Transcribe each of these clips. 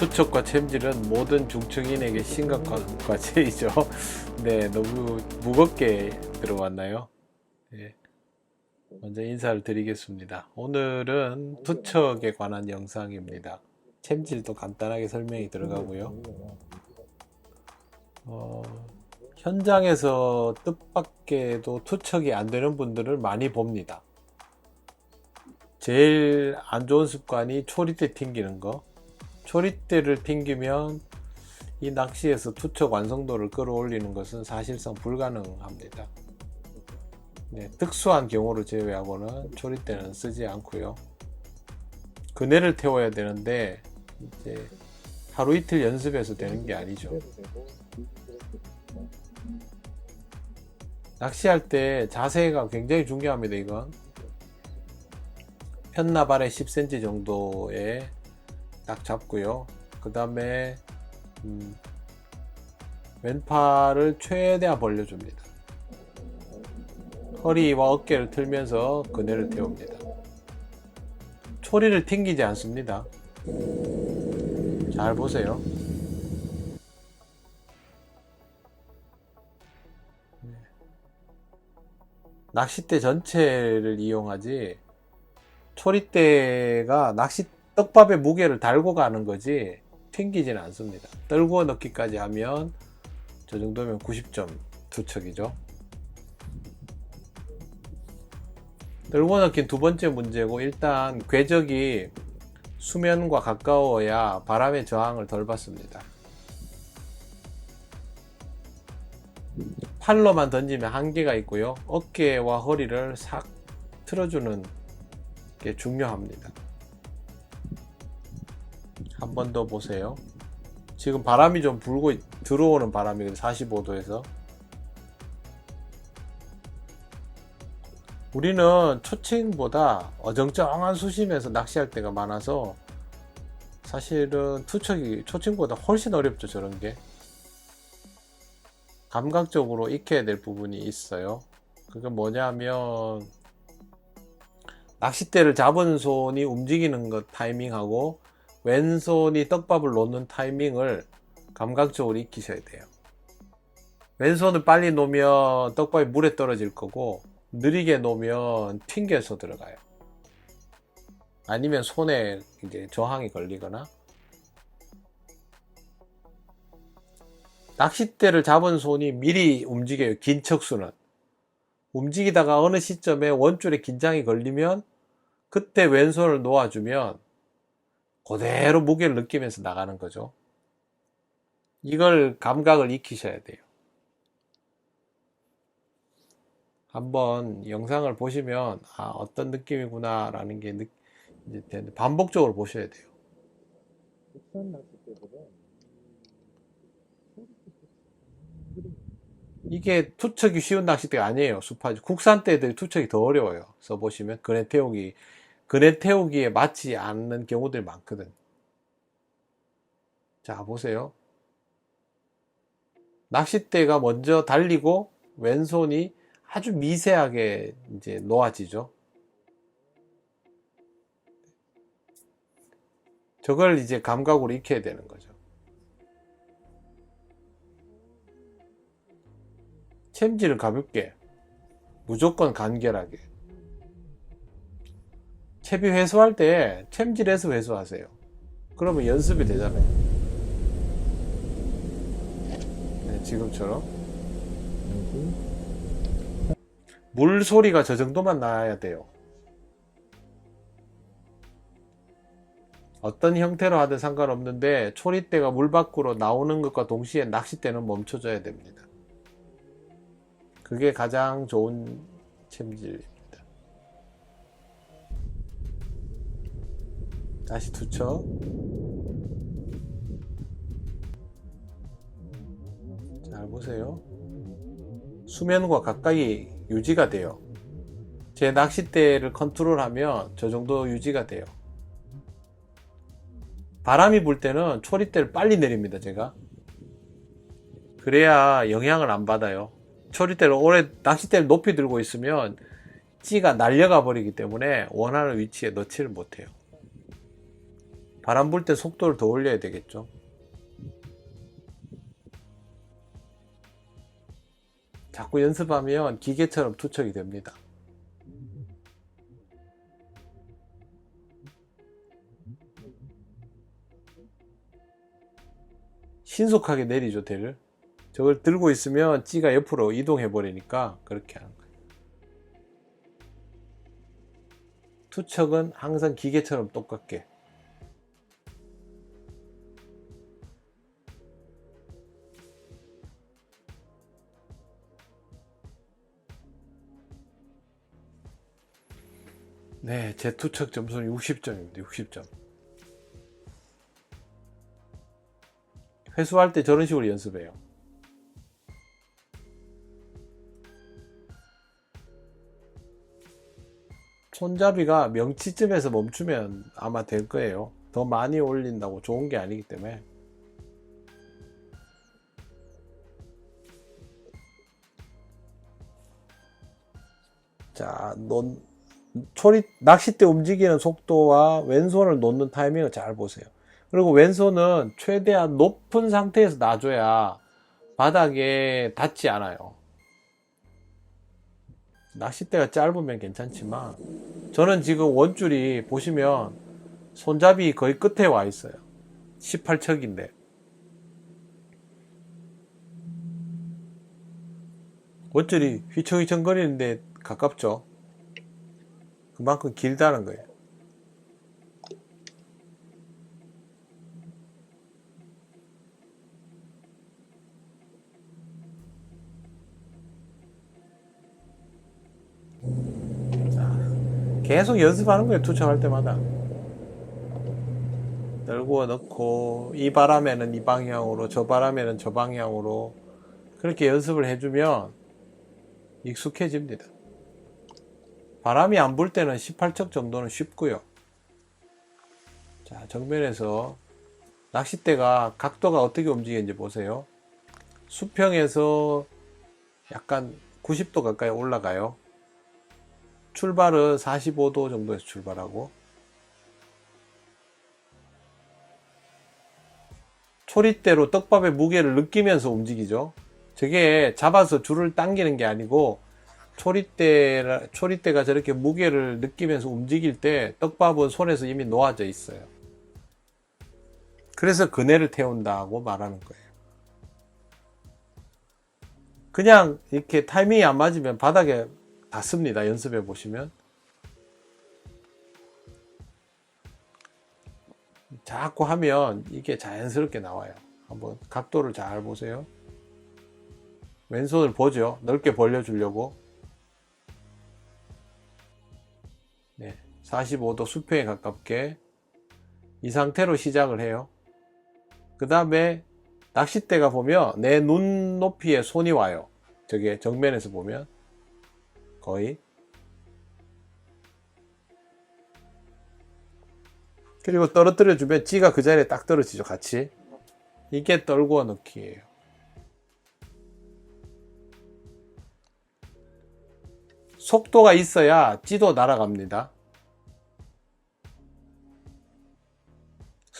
투척과 챔질은 모든 중증인에게 심각한 과제이죠. 네, 너무 무겁게 들어왔나요? 네. 먼저 인사를 드리겠습니다. 오늘은 투척에 관한 영상입니다. 챔질도 간단하게 설명이 들어가고요. 어, 현장에서 뜻밖에도 투척이 안 되는 분들을 많이 봅니다. 제일 안 좋은 습관이 초리대 튕기는 거. 초리대를 튕기면 이 낚시에서 투척 완성도를 끌어올리는 것은 사실상 불가능합니다. 네, 특수한 경우를 제외하고는 초리대는 쓰지 않고요. 그네를 태워야 되는데 이제 하루 이틀 연습해서 되는 게 아니죠. 낚시할 때 자세가 굉장히 중요합니다. 이건 아래 10cm 정도에 딱 잡고요. 그 다음에 음, 왼팔을 최대한 벌려줍니다. 허리와 어깨를 틀면서 그네를 태웁니다. 초리를 튕기지 않습니다. 잘 보세요. 네. 낚싯대 전체를 이용하지 초리대가 낚시 떡밥의 무게를 달고 가는 거지 튕기지는 않습니다. 떨구어 넣기까지 하면 저 정도면 90점 투척이죠. 떨구어 넣기는 두 번째 문제고 일단 궤적이 수면과 가까워야 바람의 저항을 덜 받습니다. 팔로만 던지면 한계가 있고요. 어깨와 허리를 싹 틀어주는 게 중요합니다. 한 번 더 보세요. 지금 바람이 좀 불고 있- 들어오는 바람이거든요. 45도에서. 우리는 초칭보다 어정쩡한 수심에서 낚시할 때가 많아서 사실은 투척이 초칭보다 훨씬 어렵죠. 저런 게. 감각적으로 익혀야 될 부분이 있어요. 그게 뭐냐면 낚싯대를 잡은 손이 움직이는 것 타이밍하고 왼손이 떡밥을 놓는 타이밍을 감각적으로 익히셔야 돼요. 왼손을 빨리 놓으면 떡밥이 물에 떨어질 거고 느리게 놓으면 튕겨서 들어가요. 아니면 손에 이제 저항이 걸리거나 낚싯대를 잡은 손이 미리 움직여요. 긴 척수는. 움직이다가 어느 시점에 원줄에 긴장이 걸리면 그때 왼손을 놓아주면 그대로 무게를 느끼면서 나가는 거죠. 이걸 감각을 익히셔야 돼요. 한번 영상을 보시면 아, 어떤 느낌이구나 라는 게 느, 이제 되는데 반복적으로 보셔야 돼요. 이게 투척이 쉬운 낚싯대가 아니에요. 수파지. 국산 때들이 투척이 더 어려워요. 써보시면 그네 태우기 그네 태우기에 맞지 않는 경우들이 많거든. 자 보세요. 낚싯대가 먼저 달리고 왼손이 아주 미세하게 이제 놓아지죠. 저걸 이제 감각으로 익혀야 되는 거죠. 챔질은 가볍게 무조건 간결하게 채비 회수할 때 챔질해서 회수하세요. 그러면 연습이 되잖아요. 네, 지금처럼. 물 소리가 저 정도만 나야 돼요. 어떤 형태로 하든 상관없는데 초리대가 물 밖으로 나오는 것과 동시에 낚싯대는 멈춰줘야 됩니다. 그게 가장 좋은 챔질 다. 다시 투척. 잘 보세요. 수면과 가까이 유지가 돼요. 제 낚싯대를 컨트롤하면 저 정도 유지가 돼요. 바람이 불 때는 초리대를 빨리 내립니다, 제가. 그래야 영향을 안 받아요. 초리대를 오래 낚싯대를 높이 들고 있으면 찌가 날려가 버리기 때문에 원하는 위치에 넣지를 못해요. 바람 불 때 속도를 더 올려야 되겠죠. 자꾸 연습하면 기계처럼 투척이 됩니다. 신속하게 내리죠, 대를. 저걸 들고 있으면 찌가 옆으로 이동해 버리니까 그렇게 하는 거예요. 투척은 항상 기계처럼 똑같게. 네, 제 투척 점수는 60점입니다. 60점. 회수할 때 저런 식으로 연습해요. 손잡이가 명치쯤에서 멈추면 아마 될 거예요. 더 많이 올린다고 좋은 게 아니기 때문에. 자, 논, 초리, 낚싯대 움직이는 속도와 왼손을 놓는 타이밍을 잘 보세요. 그리고 왼손은 최대한 높은 상태에서 놔줘야 바닥에 닿지 않아요. 낚싯대가 짧으면 괜찮지만 저는 지금 원줄이 보시면 손잡이 거의 끝에 와 있어요. 18척인데. 원줄이 휘청휘청 거리는데 가깝죠. 그만큼 길다는 거예요. 계속 연습하는 거예요. 투척할 때마다. 떨구어 넣고 이 바람에는 이 방향으로 저 바람에는 저 방향으로 그렇게 연습을 해주면 익숙해집니다. 바람이 안 불 때는 18척 정도는 쉽고요. 자, 정면에서 낚싯대가 각도가 어떻게 움직이는지 보세요. 수평에서 약간 90도 가까이 올라가요. 출발은 45도 정도에서 출발하고 초리대로 떡밥의 무게를 느끼면서 움직이죠. 저게 잡아서 줄을 당기는 게 아니고 초리대 초리대가 저렇게 무게를 느끼면서 움직일 때 떡밥은 손에서 이미 놓아져 있어요. 그래서 그네를 태운다고 말하는 거예요. 그냥 이렇게 타이밍이 안 맞으면 바닥에 닿습니다. 연습해 보시면. 자꾸 하면 이게 자연스럽게 나와요. 한번 각도를 잘 보세요. 왼손을 보죠. 넓게 벌려주려고. 45도 수평에 가깝게 이 상태로 시작을 해요. 그 다음에 낚싯대가 보면 내 눈 높이에 손이 와요. 저게 정면에서 보면. 거의. 그리고 떨어뜨려 주면 찌가 그 자리에 딱 떨어지죠 같이. 이게 떨구어 넣기예요. 속도가 있어야 찌도 날아갑니다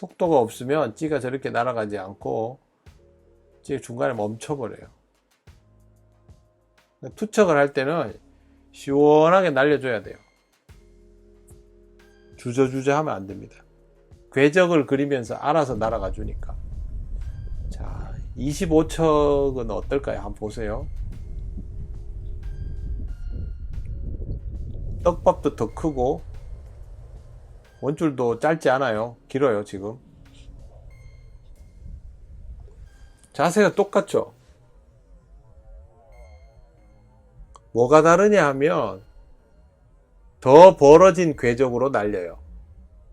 속도가 없으면 찌가 저렇게 날아가지 않고 찌 중간에 멈춰버려요 투척을 할 때는 시원하게 날려줘야 돼요. 주저주저 하면 안 됩니다. 궤적을 그리면서 알아서 날아가 주니까. 자, 25척은 어떨까요? 한번 보세요. 떡밥도 더 크고, 원줄도 짧지 않아요. 길어요, 지금. 자세가 똑같죠? 뭐가 다르냐 하면 더 벌어진 궤적으로 날려요.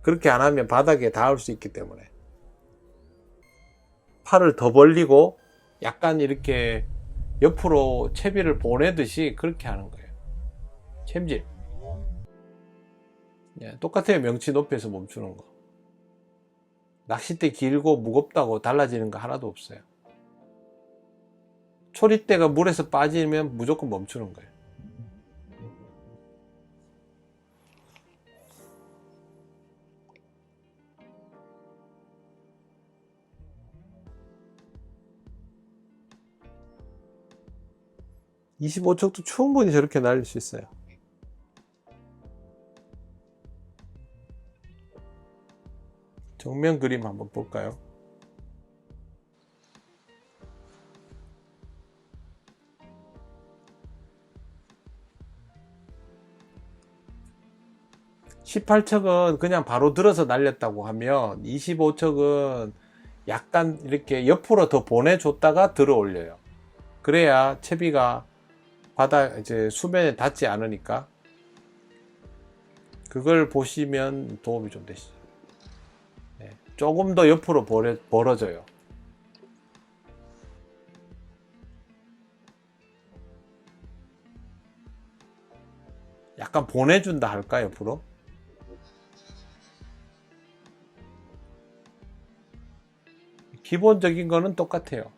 그렇게 안 하면 바닥에 닿을 수 있기 때문에. 팔을 더 벌리고 약간 이렇게 옆으로 채비를 보내듯이 그렇게 하는 거예요. 챔질. 예, 똑같아요. 명치 높이에서 멈추는 거. 낚싯대 길고 무겁다고 달라지는 거 하나도 없어요. 초리대가 물에서 빠지면 무조건 멈추는 거예요. (25척도) 충분히 저렇게 날릴 수 있어요 정면 그림 한번 볼까요? (18척은) 그냥 바로 들어서 날렸다고 하면 (25척은) 약간 이렇게 옆으로 더 보내줬다가 들어 올려요 그래야 채비가 바다 이제 수면에 닿지 않으니까 그걸 보시면 도움이 좀 되시죠. 네, 조금 더 옆으로 벌어, 벌어져요. 약간 보내준다 할까 옆으로? 기본적인 거는 똑같아요.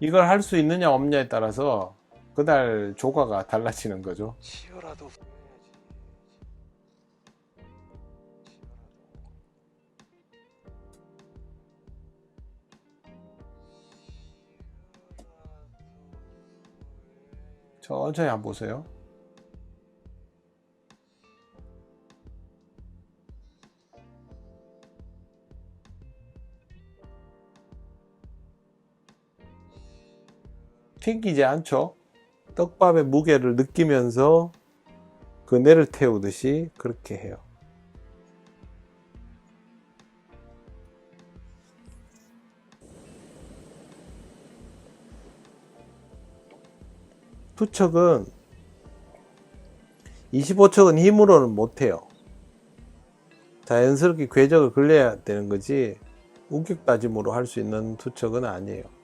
이걸 할 수 있느냐 없느냐에 따라서 그날 조과가 달라지는 거죠. 보여야지. 천천히 한번 보세요. 튕기지 않죠? 떡밥의 무게를 느끼면서 그네를 태우듯이 그렇게 해요. 투척은 25척은 힘으로는 못해요. 자연스럽게 궤적을 걸려야 되는 거지 우격 다짐으로 할 수 있는 투척은 아니에요.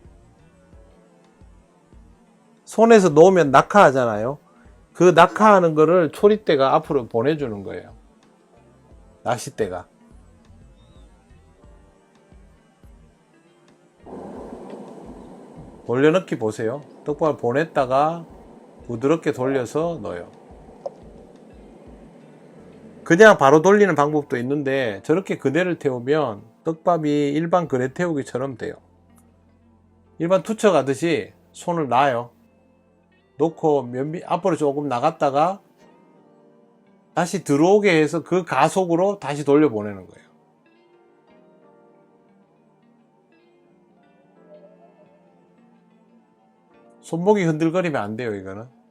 손에서 놓으면 낙하하잖아요. 그 낙하하는 거를 초리대가 앞으로 보내주는 거예요. 낚싯대가. 돌려넣기 보세요. 떡밥을 보냈다가 부드럽게 돌려서 넣어요. 그냥 바로 돌리는 방법도 있는데 저렇게 그대를 태우면 떡밥이 일반 그네 태우기처럼 돼요. 일반 투척 하듯이 손을 놔요. 놓고 면비 앞으로 조금 나갔다가 다시 들어오게 해서 그 가속으로 다시 돌려보내는 거예요. 손목이 흔들거리면 안 돼요, 이거는.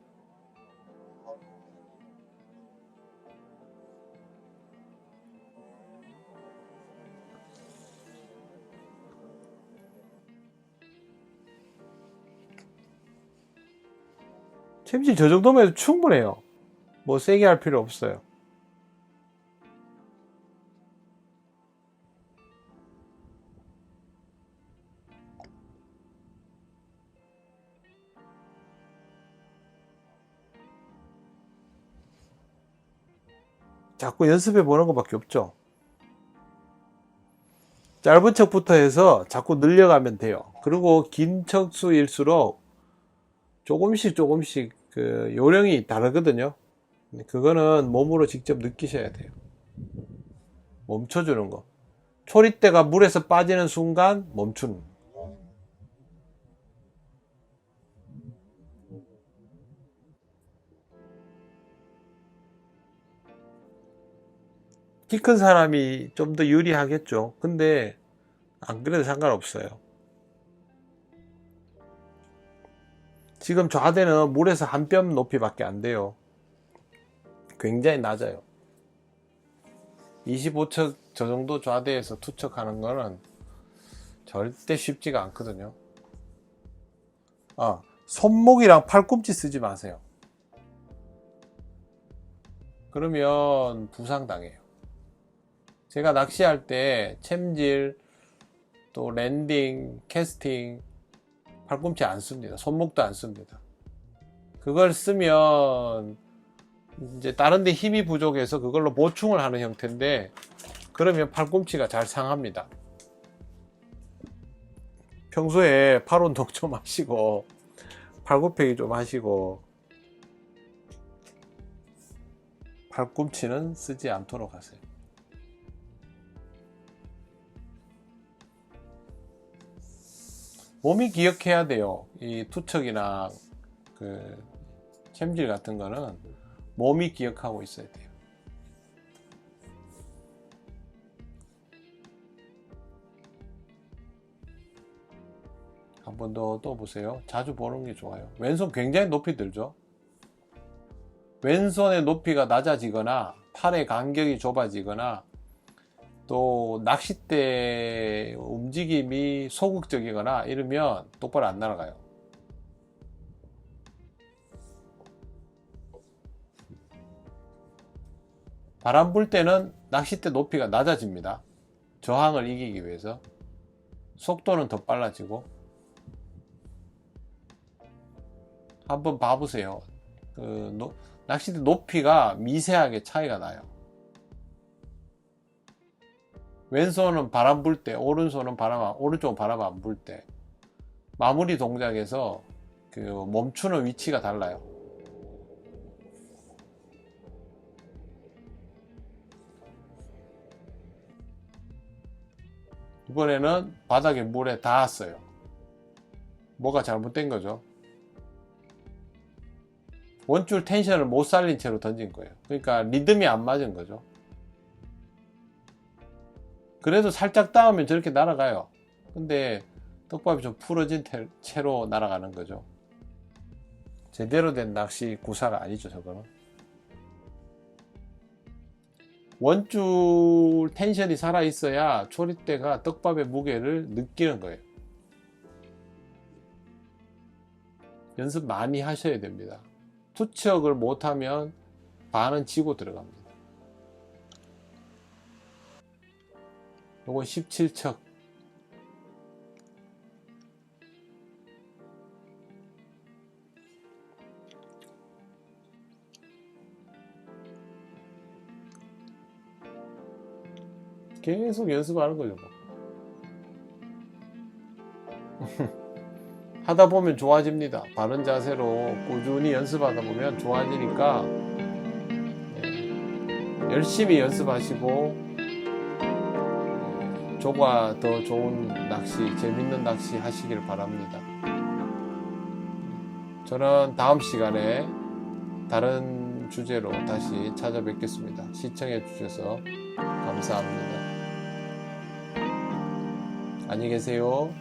챔질 저 정도면 해도 충분해요. 뭐 세게 할 필요 없어요. 자꾸 연습해 보는 것밖에 없죠. 짧은 척부터 해서 자꾸 늘려가면 돼요. 그리고 긴 척수일수록 조금씩 조금씩 그 요령이 다르거든요. 그거는 몸으로 직접 느끼셔야 돼요. 멈춰주는 거. 초리대가 물에서 빠지는 순간 멈추는 거. 키큰 사람이 좀 더 유리하겠죠. 근데 안 그래도 상관없어요. 지금 좌대는 물에서 한 뼘 높이밖에 안 돼요. 굉장히 낮아요. 25척 저 정도 좌대에서 투척하는 거는 절대 쉽지가 않거든요. 아, 손목이랑 팔꿈치 쓰지 마세요. 그러면 부상당해요. 제가 낚시할 때 챔질, 또 랜딩, 캐스팅, 팔꿈치 안 씁니다. 손목도 안 씁니다. 그걸 쓰면 이제 다른 데 힘이 부족해서 그걸로 보충을 하는 형태인데 그러면 팔꿈치가 잘 상합니다. 평소에 팔 운동 좀 하시고 팔굽혀기 좀 하시고 팔꿈치는 쓰지 않도록 하세요. 몸이 기억해야 돼요. 이 투척이나 그 챔질 같은 거는 몸이 기억하고 있어야 돼요. 한 번 더 또 보세요. 자주 보는 게 좋아요. 왼손 굉장히 높이 들죠. 왼손의 높이가 낮아지거나 팔의 간격이 좁아지거나 또 낚싯대 움직임이 소극적이거나 이러면 똑바로 안 날아가요. 바람 불 때는 낚싯대 높이가 낮아집니다. 저항을 이기기 위해서 속도는 더 빨라지고 한번 봐보세요. 그 노- 낚싯대 높이가 미세하게 차이가 나요. 왼손은 바람 불 때, 오른손은 바람, 안- 오른쪽은 바람 안 불 때. 마무리 동작에서 그 멈추는 위치가 달라요. 이번에는 바닥에 물에 닿았어요. 뭐가 잘못된 거죠? 원줄 텐션을 못 살린 채로 던진 거예요. 그러니까 리듬이 안 맞은 거죠. 그래도 살짝 닿으면 저렇게 날아가요. 근데 떡밥이 좀 풀어진 태- 채로 날아가는 거죠. 제대로 된 낚시 구사가 아니죠, 저거는. 원줄 텐션이 살아 있어야 초리대가 떡밥의 무게를 느끼는 거예요. 연습 많이 하셔야 됩니다. 투척을 못하면 반은 지고 들어갑니다. 요건 17척. 계속 연습하는 거죠. 뭐. 하다 보면 좋아집니다. 바른 자세로 꾸준히 연습하다 보면 좋아지니까 예, 열심히 연습하시고 예, 조가 더 좋은 낚시, 재밌는 낚시 하시길 바랍니다. 저는 다음 시간에 다른 주제로 다시 찾아뵙겠습니다. 시청해 주셔서 감사합니다. 안녕히 계세요.